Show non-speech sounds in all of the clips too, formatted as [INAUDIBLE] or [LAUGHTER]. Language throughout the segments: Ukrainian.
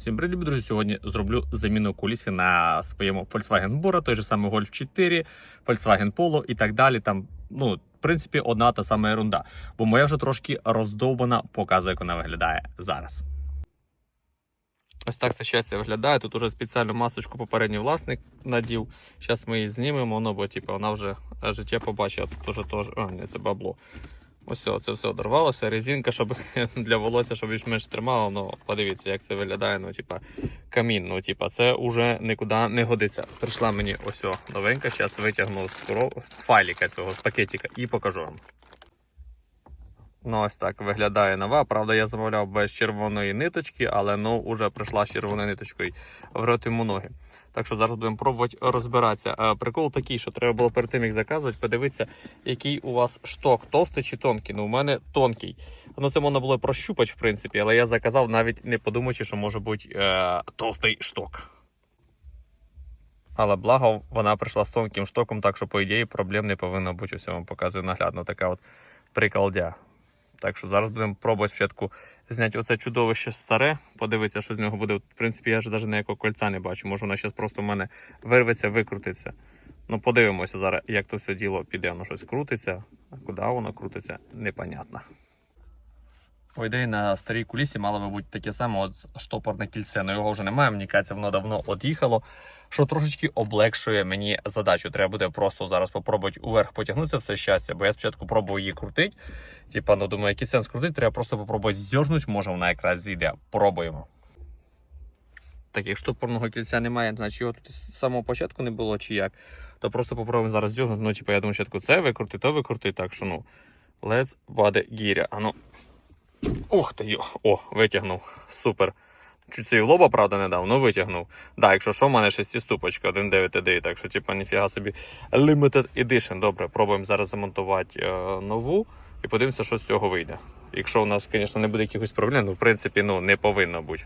Всім привіт, друзі! Сьогодні зроблю заміну куліси на своєму Volkswagen Bora, той же самий Golf 4, Volkswagen Polo і так далі. Там, ну, в принципі, одна та сама ерунда. Бо моя вже трошки роздовбана, показує, як вона виглядає зараз. Ось так це щастя виглядає. Тут уже спеціальну масочку попередній власник надів. Зараз ми її знімемо, ну, бо типу, вона вже життя побачила. Тут уже теж. А, ні, це бабло. Ось це все одорвалося. Резинка, щоб [LAUGHS] для волосся, щоб більш-менш тримало. Ну, подивіться, як це виглядає. Ну, типа, камін. Ну, типа, це вже нікуди не годиться. Прийшла мені ось новенька. Зараз витягну з файліка цього, пакетика і покажу вам. Ну, ось так виглядає нова. Правда, я замовляв без червоної ниточки, але ну вже прийшла з червоною ниточкою в рот йому ноги. Так що зараз будемо пробувати розбиратися. Е, Прикол такий, що треба було перед тим, як заказувати, подивитися, який у вас шток, товстий чи тонкий. Ну, у мене тонкий. Ну, це можна було прощупати, в принципі, але я заказав, навіть не подумаючи, що може бути е, товстий шток. Але благо вона прийшла з тонким штоком, так що, по ідеї, проблем не повинно бути. Вам показую наглядно така от приколдя. Так що зараз будемо пробувати спочатку зняти оце чудовище старе, подивитися, що з нього буде. В принципі, я ж навіть ніякого кольця не бачу. Може, воно зараз просто в мене вирветься, викрутиться. Ну, подивимося зараз, як то все діло піде. Воно щось крутиться, а куди воно крутиться, непонятно. По ідеї, на старій кулісі мало би бути таке саме от штопорне кільце, але його вже немає. Мені кажеться, воно давно од'їхало, що трошечки облегшує мені задачу. Треба буде просто зараз попробувати уверх потягнутися все щастя, бо я спочатку пробував її крутити. Типа, ну думаю, який сенс крутити, треба просто попробувати здернути, може вона якраз зійде. Пробуємо. Так, як штопорного кільця немає, значить його тут з самого початку не було чи як, то просто попробуємо зараз здернути. Ну, типа, я думаю, спочатку це викрути, то викрути, так що ну. Let's body гіря. А Ух ти. О, витягнув. Супер. Чуть цей в лоба, правда, не дав, ну витягнув. Да, якщо що, в мене шестиступочка, 1.9 TDI, так що, типу, ніфіга собі. Limited Edition. Добре, пробуємо зараз замонтувати е, нову і подивимося, що з цього вийде. Якщо у нас, звісно, не буде якихось проблем, ну, в принципі, ну, не повинно бути.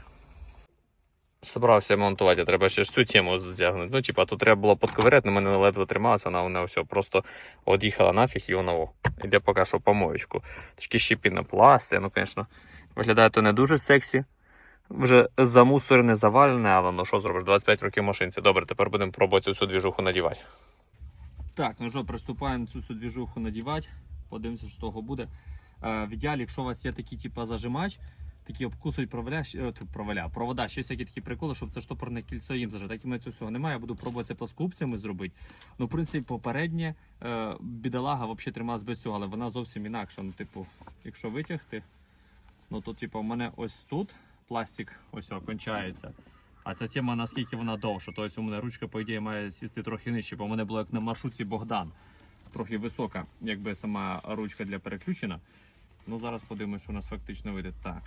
Собрався монтувати, треба ще ж цю тему зтягнути. Ну, типа, тут треба було подковиряти, на мене ледве трималася, вона, вона все просто од'їхала нафіг і вона о, йде поки що по моєчку. Трішки ще пінопласти, ну, звісно, виглядає то не дуже сексі. Вже замусорене, завалене, але ну що зробиш, 25 років машинці. Добре, тепер будемо пробувати цю двіжуху надівати. Так, ну що, приступаємо цю всю двіжуху надівати. Подивимося, що з того буде. Е, в ідеалі, якщо у вас є такий типу, зажимач, такі обкусують провода, щ- е, провода, провода, ще всякі такі приколи, щоб це штопорне кільцо їм зажати. Так і в мене цього всього немає, я буду пробувати це плоскупцями зробити. Ну, в принципі, попереднє е, бідолага взагалі трималась без цього, але вона зовсім інакша. Ну, типу, якщо витягти, ну то типу, у мене ось тут пластик ось кончається. А ця тема наскільки вона довша. Тобто у мене ручка, по ідеї, має сісти трохи нижче, бо у мене було як на маршрутці Богдан. Трохи висока, якби сама ручка для переключена. Ну зараз подивимось, що у нас фактично вийде. Так.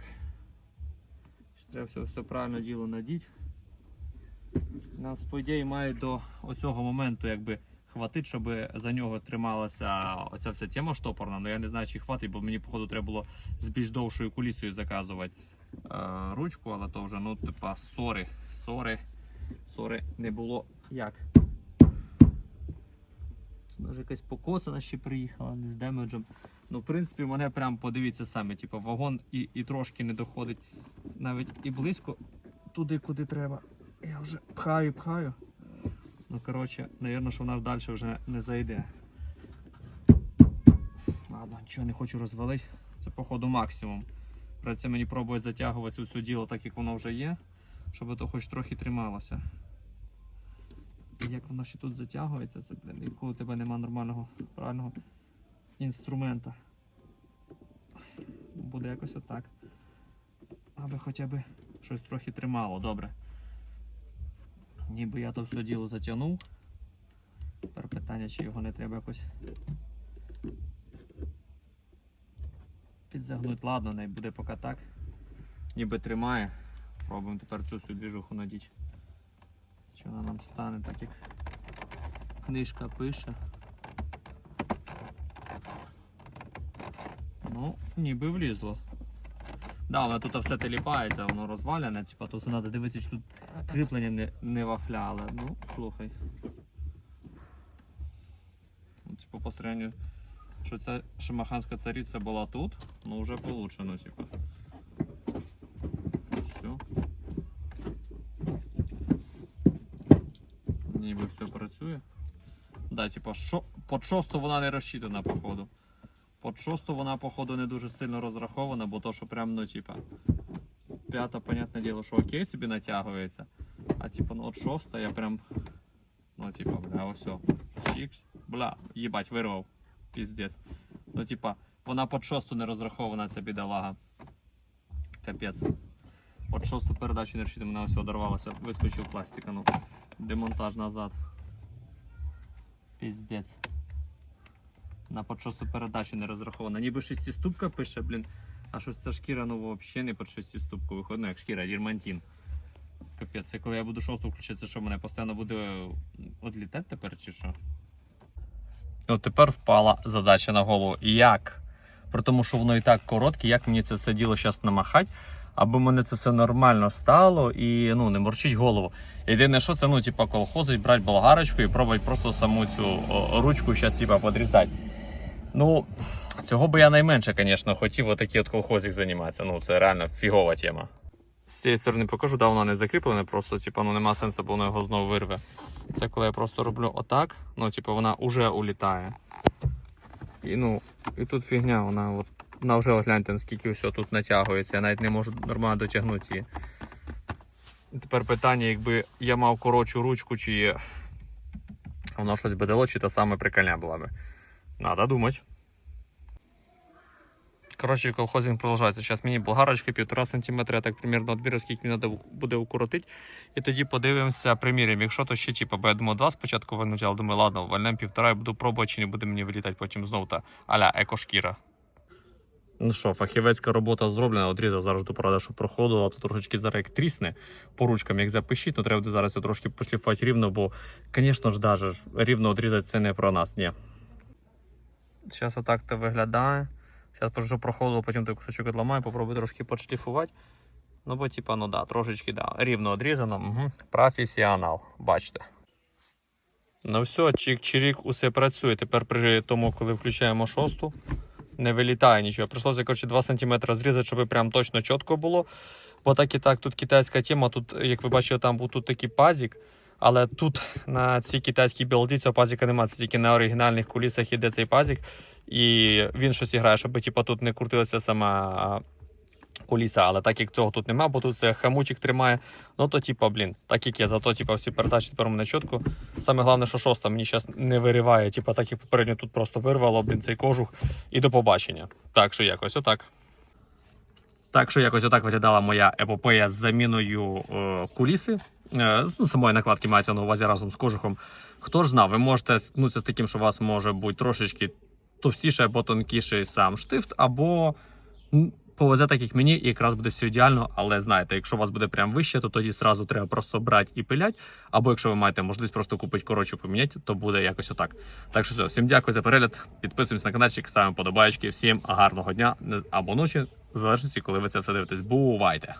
Треба все, все правильно діло надіть. Нас, по ідеї, має до оцього моменту якби хватить, щоб за нього трималася оця вся тема штопорна. але я не знаю, чи хватить, бо мені, походу, треба було з більш довшою кулісою заказувати е, ручку, але то вже, ну, типа, сори, сори, сори не було як. Це Може якась покоцана ще приїхала, з демеджем. Ну, в принципі, мене прям подивіться самі, типу, вагон і, і трошки не доходить навіть і близько туди, куди треба. Я вже пхаю, пхаю. Ну, коротше, напевно, що вона далі вже не зайде. Ладно, нічого не хочу розвалити. Це, походу, максимум. Праця мені пробують затягувати цю діло так, як воно вже є, щоб то хоч трохи трималося. Як воно ще тут затягується, це, блін, коли у тебе немає нормального правильного інструмента. Буде якось отак. Аби хоча б щось трохи тримало, добре. Ніби я то все діло затягнув. Тепер питання, чи його не треба якось підзагнути. Ладно, не буде поки так. Ніби тримає. Пробуємо тепер цю всю двіжуху надіти. Чи вона нам стане так, як книжка пише. Ну, ніби влізло. Да, воно тут все теліпається, воно розвалене, типа, то все треба дивитися, чи тут кріплення не, не вафляле. Ну, слухай. Ну, типу, по сравнению, що ця шамаханська цариця була тут, ну вже получено, типу. Все. Ніби все працює. Да, типа, шо, под шосту вона не розчитана, походу. Под шосту вона, походу, не дуже сильно розрахована, бо то, що прям, ну, типа, п'ята, понятне діло, що окей собі натягується. А типа, ну от шоста я прям. Ну, типа, бля, ось. Чікс. Бля, їбать, вирвав. Піздець. Ну, типа, вона под шосту не розрахована, ця бідолага. Капець. Под шосту передачу не розчитана, вона ось одорвалася, вискочив пластика, ну. Демонтаж назад. Піздець. На под шосту передачу не розрахована. Ніби шестиступка пише, блін. А щось ця шкіра, ну взагалі не під шестиступку виходить, ну як шкіра, дірмантін. Капець, це коли я буду шосту включити, це що мене постійно буде одлітати тепер чи що? От тепер впала задача на голову. Як? При тому, що воно і так коротке, як мені це все діло зараз намахати, аби мене це все нормально стало і ну, не морчить голову. Єдине, що це, ну, типа, колхозить, брати болгарочку і пробувати просто саму цю о, ручку зараз, типа, подрізати. Ну, цього би я найменше, звісно, хотів отакий от колхозик займатися. Ну, це реально фігова тема. З цієї сторони покажу, да, воно не закріплене, просто типу, ну, нема сенсу, бо воно його знову вирве. Це коли я просто роблю отак, ну, типу, вона вже улітає. І ну, і тут фігня, вона от, вона вже от гляньте, наскільки все тут натягується, я навіть не можу нормально дотягнути її. Тепер питання, якби я мав коротшу ручку, чи воно щось би дало, чи та саме прикольня була би. Надо думати. Коротше, колхозинг продовжується. Зараз мені болгарочка 1,5 см, я так примірно відмірю, скільки мені треба буде укоротити. І тоді подивимося, приміряємо. Якщо то ще типу, бо я думав, два спочатку вальнути, але думаю, ладно, вальнем півтора і буду пробувати, чи не буде мені вилітати потім знов та аля екошкіра. Ну що, фахівецька робота зроблена, одрізав зараз до поради, що проходило, а то трошечки зараз як трісне по ручкам, як запишіть, ну треба буде зараз трошки пошліфувати рівно, бо, звісно ж, даже рівно одрізати це не про нас, ні. Зараз отак то виглядає. Зараз пожежу проходило, потім той кусочок відламаю, попробую трошки подшліфувати. Ну, бо, типа, ну да, трошечки, да, рівно одрізано. Угу. Професіонал, бачите. Ну все, чик-чирік, усе працює. Тепер при тому, коли включаємо шосту, не вилітає нічого. Прийшлося, коротше, 2 см зрізати, щоб прям точно чітко було. Бо так і так, тут китайська тема, тут, як ви бачили, там був тут такий пазік. Але тут на цій китайській білді цього пазіка немає, це тільки на оригінальних кулісах іде цей пазік, І він щось грає, щоб типу, тут не крутилася сама куліса. Але так як цього тут немає, бо тут це хамутик тримає. Ну то, типа, блін, так як є, зато типа, всі передачі тепер мене чітко. Саме головне, що шоста мені зараз не вириває, типа, так як попередньо тут просто вирвало, блін, цей кожух. І до побачення. Так що якось отак. Так що якось отак виглядала моя епопея з заміною е, куліси. Е, ну, самої накладки мається на увазі разом з кожухом. Хто ж знав, ви можете стикнутися з таким, що у вас може бути трошечки товстіший або тонкіший сам штифт, або повезе так, як мені, і якраз буде все ідеально. Але знаєте, якщо у вас буде прям вище, то тоді зразу треба просто брати і пилять. Або якщо ви маєте можливість просто купити коротше поміняти, то буде якось отак. Так що все, всім дякую за перегляд. Підписуємось на каналчик, ставимо подобаєчки. Всім гарного дня або ночі, в залежності, коли ви це все дивитесь. Бувайте!